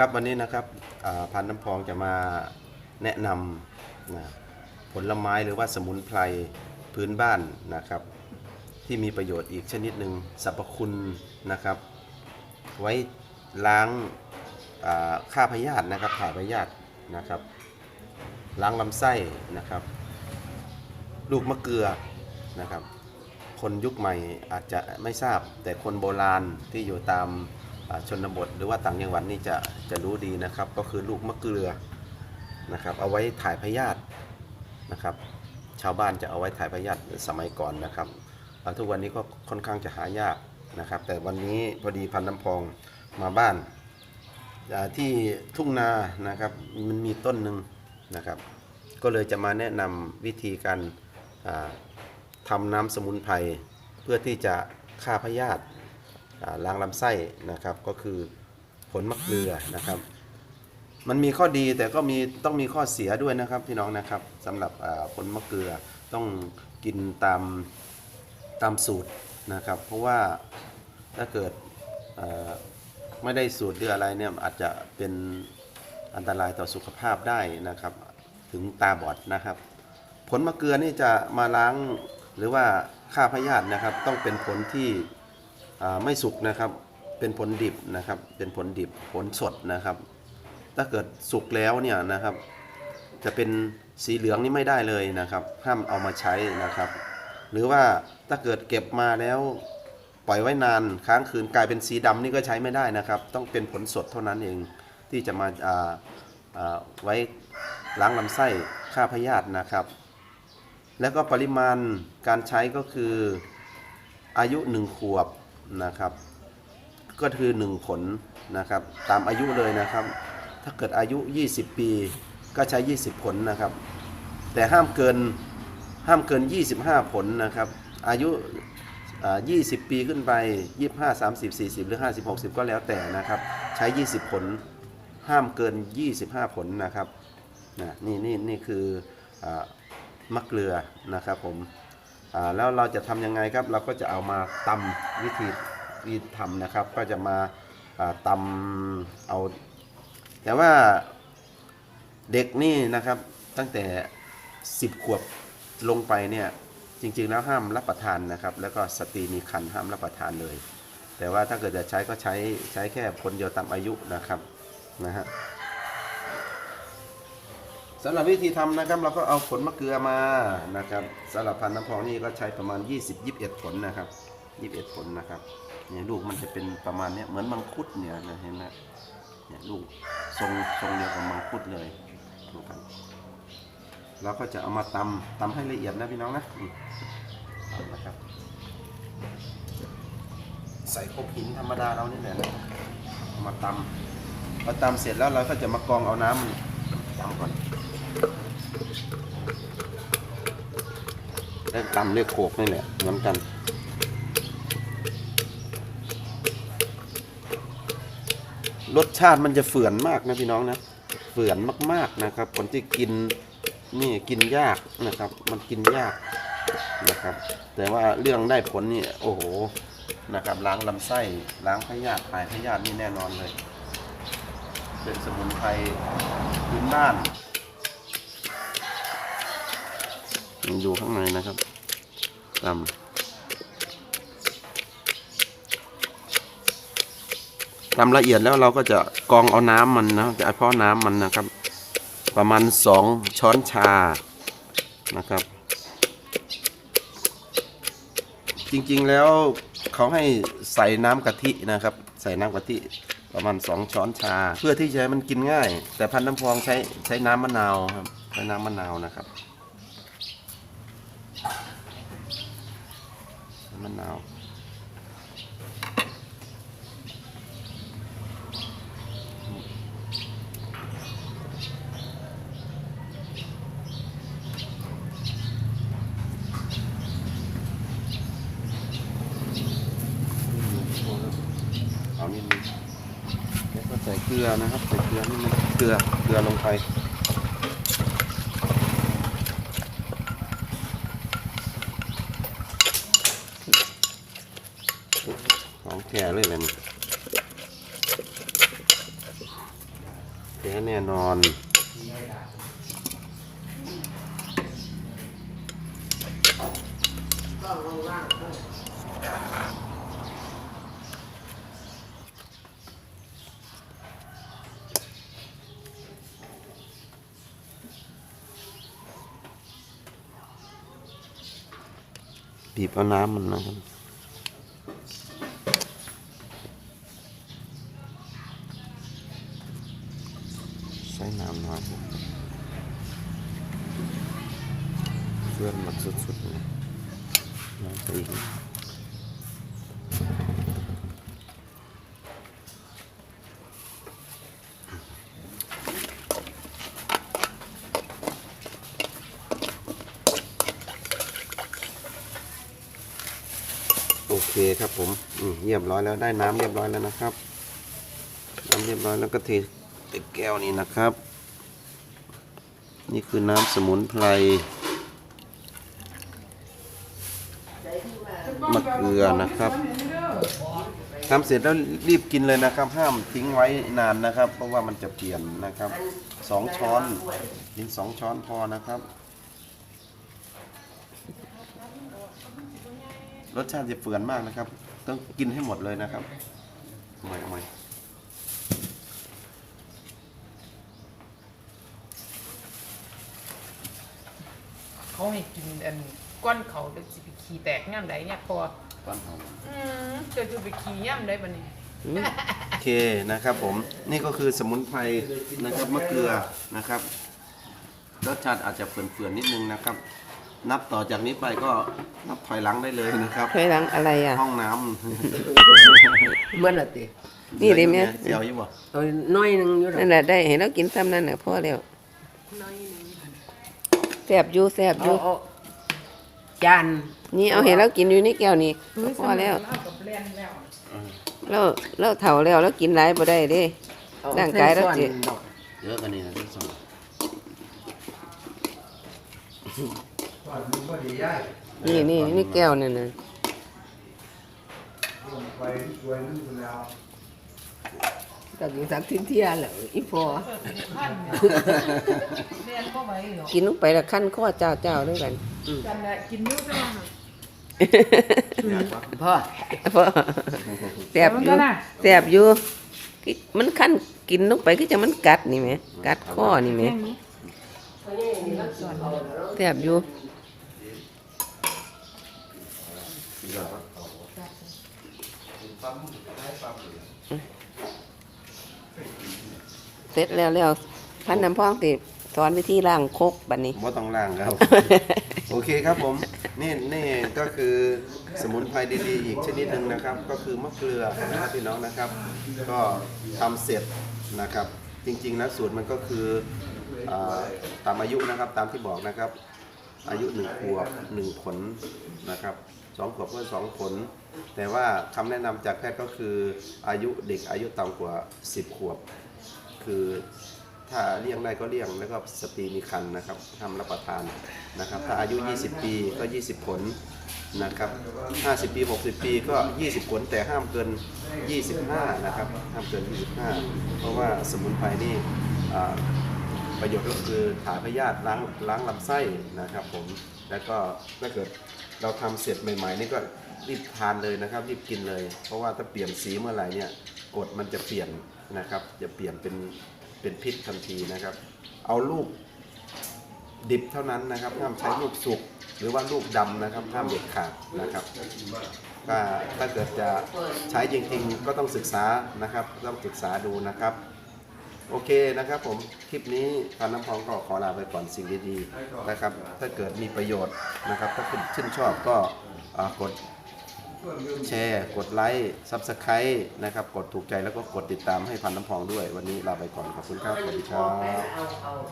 ครับวันนี้นะครับพันน้ำพองจะมาแนะนำนะผลไม้หรือว่าสมุนไพรพื้นบ้านนะครับ ที่มีประโยชน์อีกชนิดหนึ่งสรรพคุณนะครับ ไว้ล้างอ่าฆ่าพยาธินะครับถ่ายพยาธินะครับ ล้างลำไส้นะครับ ลูกมะเกลือนะครับ คนยุคใหม่อาจจะไม่ทราบแต่คนโบราณที่อยู่ตาม ชนบทหรือว่าต่างจังหวัดนี่จะจะรู้ดีนะครับ ก็คือลูกมะเกลือนะครับ เอาไว้ถ่ายพยาธินะครับ ชาวบ้านจะเอาไว้ถ่ายพยาธิสมัยก่อนนะครับทุกวันนี้ก็ค่อนข้างจะหายากนะครับ แต่วันนี้พอดีพันน้ำพองมาบ้านที่ทุ่งนานะครับมันมีต้นหนึ่งนะครับ ก็เลยจะมาแนะนำวิธีการทำน้ำสมุนไพรเพื่อที่จะฆ่าพยาธิ ล้างลำไส้นะครับก็คือผลมะเกลือนะครับ มันมีข้อดีแต่ก็มีต้องมีข้อเสียด้วยนะครับพี่น้องนะครับสำหรับผลมะเกลือต้องกินตามตามสูตรนะครับ เพราะว่าถ้าเกิดไม่ได้สูตรหรืออะไรเนี่ยอาจจะเป็นอันตรายต่อสุขภาพได้นะครับ ถึงตาบอดนะครับ ผลมะเกลือนี่จะมาล้างหรือว่าฆ่าพยาธินะครับ ต้องเป็นผลที่ ไม่สุกนะครับ เป็นผลดิบนะครับ เป็นผลดิบผลสดนะครับ ถ้าเกิดสุกแล้วเนี่ยนะครับ จะเป็นสีเหลืองนี่ไม่ได้เลยนะครับ ห้ามเอามาใช้นะครับ หรือว่าถ้าเกิดเก็บมาแล้วปล่อยไว้นานค้างคืนกลายเป็นสีดำนี่ก็ใช้ไม่ได้นะครับ ต้องเป็นผลสดเท่านั้นเองที่จะมาาอ่าไว้ล้างลำไส้ฆ่าพยาธินะครับ แล้วก็ปริมาณการใช้ก็คืออายุ 1 ขวบ นะครับ ก็คือ 1 ผลนะครับ ตามอายุเลยนะครับ ถ้าเกิดอายุ 20 ปีก็ใช้ 20 ผลนะครับ แต่ห้ามเกินห้ามเกิน 25 ผลนะครับ อายุอ่า20 ปีขึ้นไป 25 30 40 หรือ 50 60 ก็แล้วแต่นะครับ ใช้ 20 ผล ห้ามเกิน 25 ผลนะครับนะนี่นี่นี่คืออมะเกลือนะครับผม แล้วเราจะทำยังไงครับ เราก็จะเอามาตำวิธีวิธีทำนะครับ ก็จะมาอ่าตำเอา แต่ว่าเด็กนี่นะครับตั้งแต่ 10 ขวบลงไปเนี่ยจริงๆแล้วห้ามรับประทานนะครับ แล้วก็สตรีมีครรภ์ห้ามรับประทานเลย แต่ว่าถ้าเกิดจะใช้ก็ใช้ใช้แค่ผลเดียวตามอายุนะครับนะฮะ สำหรับวิธีทำนะครับเราก็เอาผลมะเกลือมานะครับสำหรับพันธุ์น้ำพองนี่ก็ใช้ประมาณ 20-21 ผลนะครับ21 ผลนะครับเนี่ยลูกมันจะเป็นประมาณเนี้ยเหมือนมังคุดเนี่ยนะเห็นไหมเนี่ยลูกทรงทรงเดียวกับมังคุดเลยนะครับเราก็จะเอามาตำตำให้ละเอียดนะพี่น้องนะตำนะครับ ใส่ครกหินธรรมดาเรานี่แหละนะเอามาตำพอตำเสร็จแล้วเราก็จะมากรองเอาน้ำมันตำก่อน ได้ตำด้วยโขกนี่แหละเหมือนกันรสชาติมันจะเฝื่อนมากนะพี่น้องนะเฝื่อนมากๆนะครับคนที่กินนี่กินยากนะครับ มันกินยากนะครับ แต่ว่าเรื่องได้ผลนี่โอ้โหนะครับล้างลำไส้ล้างพยาธิถ่ายพยาธินี่แน่นอนเลย เป็นสมุนไพรพื้นบ้าน มันอยู่ข้างในนะครับตำตำละเอียดแล้วเราก็จะกองเอาน้ำมันนะจะเอาเฉพาะน้ำมันนะครับ ประมาณสองช้อนชานะครับ จริงๆแล้วเขาให้ใส่น้ำกะทินะครับ ใส่น้ำกะทิประมาณสองช้อนชา เพื่อที่จะให้มันกินง่าย แต่พันน้ำพองใช้ใช้น้ำมะนาวครับใช้น้ำมะนาวนะครับ น้ำมะนาว เอานิดนึงแล้วก็ใส่เกลือนะครับ ใส่เกลือนิดนึงเกลือ เกลือลงไป ของแก่เลยเลยนี่ท้แน่นอนบีบเอาน้ำมันนะครับ ใช้น้ำน้อยครับเพื่อนหมดสุดๆเลยน้ำไปอีกโอเคครับผมอืเรียบร้อยแล้วได้น้ำเรียบร้อยแล้วนะครับ น้ำเรียบร้อยแล้วก็เทใส่แก้วนี้นะครับ นี่คือน้ำสมุนไพรมะเกลือนะครับทำเสร็จแล้วรีบกินเลยนะครับ ห้ามทิ้งไว้นานนะครับ เพราะว่ามันจะเปลี่ยนนะครับสองช้อนกินสองช้อนพอนะครับ รสชาติจะเฟื่อนมากนะครับ ต้องกินให้หมดเลยนะครับเอาใหม่เอาใหม่เขาให้กินอันก้อนเขาเดี๋ยวสิไปขี่แตกย่ำใดเนี่ยพอต้นหอม อืมเดี๋ยวจะไปขี่ย่ำใดบัดนี้โอเคนะครับผมนี่ก็คือสมุนไพรนะครับมะเกลือนะครับรสชาติอาจจะเปื่อนๆนิดนึงนะครับ นับต่อจากนี้ไปก็นับถอยหลังได้เลยนะครับถอยหลังอะไรอะ ห้องน้เมื่อละติำนี่ดิแม่ เสียวอยู่บ่เอาน้อยหนึงอยู่ดอกนั่นแหละได้เห็นเรากินซ้ำนั่นน่ะพอแล้วแสบอยู่แสบอเอายู่เอาจานนี่เอาเห็นเรากินอยู่ในแก้วนี่พอแล้วเากับแล่นแล้วเราเราเฒ่าแล้วเรากินหลายบ่ได้เด้ เอร่างกายเราใส่เจ็บช้อนดอกเยอะกันนี่นะที่สอง นี่นี่นี่แก้วนั่นน่ะก็กินสักทิ้งเที่ยแหละอีพอขั้นแล่นก็ไหวเหรอกินลงไปแล้วคั้นคอเจ้าเจ้าด้วยกันกันละกินเยอะไปแล้วอยากปะพ่อพอแสบอยู่แสบอยู่กิมันคั้นกินลงไปคือจะมันกัดนี่แหมกัดคอนี่แหมแสบอยู่ อยากปะเสร็จแล้วแล้วพันน้ำพองติสอนวิธีล้างคกบัดนี้บ่ต้องล่างครับ โอเคครับผม นี่นี่ก็คือสมุนไพรดีๆ อีกชนิดหนึ่งนะครับ ก็คือมะเกลือนะครับพี่น้องนะครับ ก็ทำเสร็จนะครับ จริงๆแล้วสูตรมันก็คืออาตามอายุนะครับตามที่บอกนะครับ อายุหนึ่งขวบหนึ่งผลนะครับสองขวบก็สองผล แต่ว่าคำแนะนำจากแพทย์ก็คืออายุเด็กอายุต่ำกว่า 10 ขวบ คือถ้าเลี่ยงได้ก็เลี่ยงแล้วก็สตรีมีคันนะครับห้ามรับประทานนะครับ ถ้าอายุ 20 ปีก็ 20 ผลนะครับ 50 ปี 60 ปีก็ 20 ผลแต่ห้ามเกิน 25 นะครับ ห้ามเกิน 25 เพราะว่าสมุนไพรนี่อ่า ประโยชน์ก็คือถ่ายพยาธิล้างล้างลำไส้นะครับผมแล้วก็ถ้าเกิดเราทำเสร็จใหม่ ๆ นี่ก็รีบทานเลยนะครับรีบกินเลย เพราะว่าถ้าเปลี่ยนสีเมื่อไหร่เนี่ยกฎมันจะเปลี่ยนนะครับ จะเปลี่ยนเป็นเป็นพิษทันทีนะครับ เอาลูกดิบเท่านั้นนะครับห้ามใช้ลูกสุกหรือว่าลูกดำนะครับห้ามเด็ดขาดนะครับถ้าถ้าเกิดจะใช้จริงๆ ก็ต้องศึกษานะครับ ต้องศึกษาดูนะครับ โอเคนะครับผม คลิปนี้พันน้ำพองก็ขอลาไปก่อนสิ่งดีๆนะครับ ถ้าเกิดมีประโยชน์นะครับ ถ้าคุณชื่นชอบก็กดแชร์ กดไลค์ซับสไครต์นะครับ กดถูกใจแล้วก็กดติดตามให้พันน้ำพองด้วย วันนี้ลาไปก่อน ขอบคุณครับ สวัสดีครับ